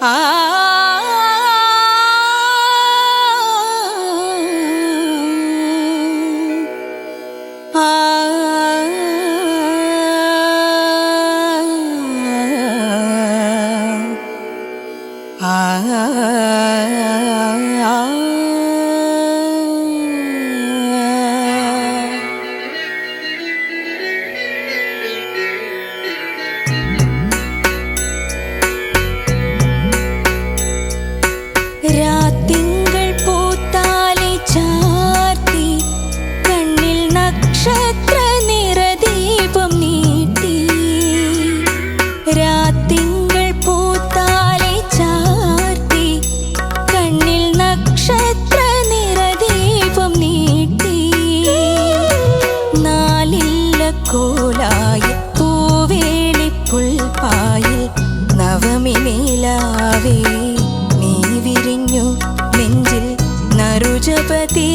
ah. ah. പൂക്കോലായി പൂവേലിപ്പുൽപ്പായിൽ Navami നീലാവേ നീ വിരിഞ്ഞു നെഞ്ചിൽ നരുജപതി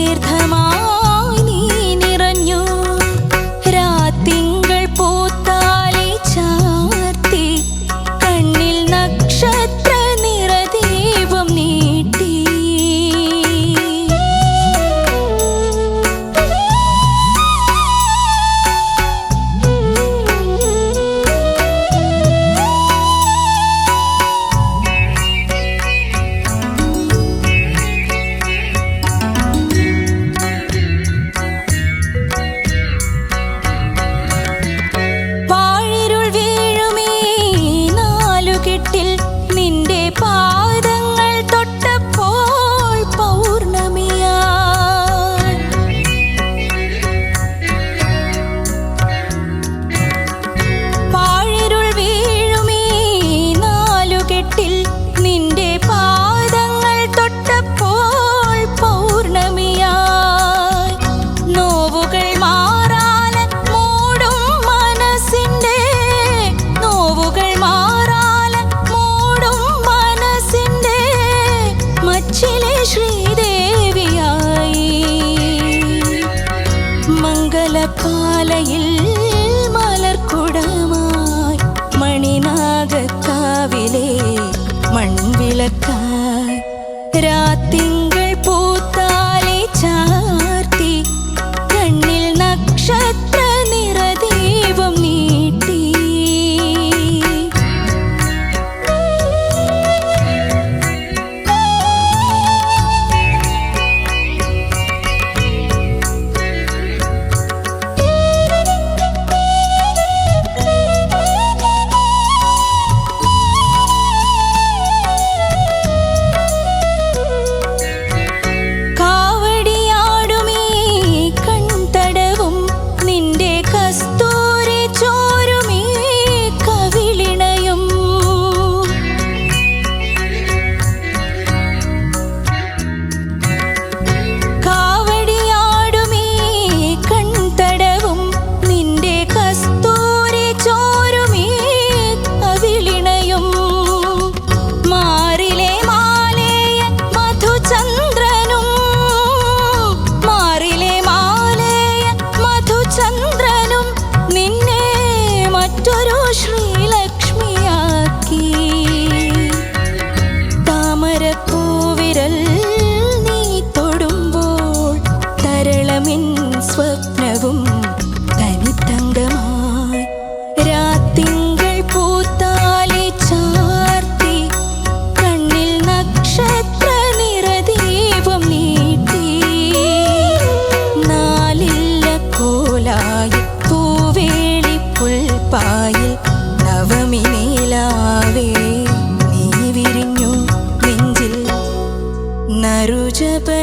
ജപതീർത്ഥമായി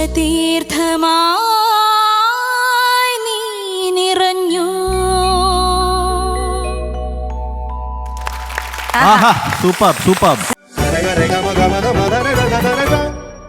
നീ നിറഞ്ഞു. Super super.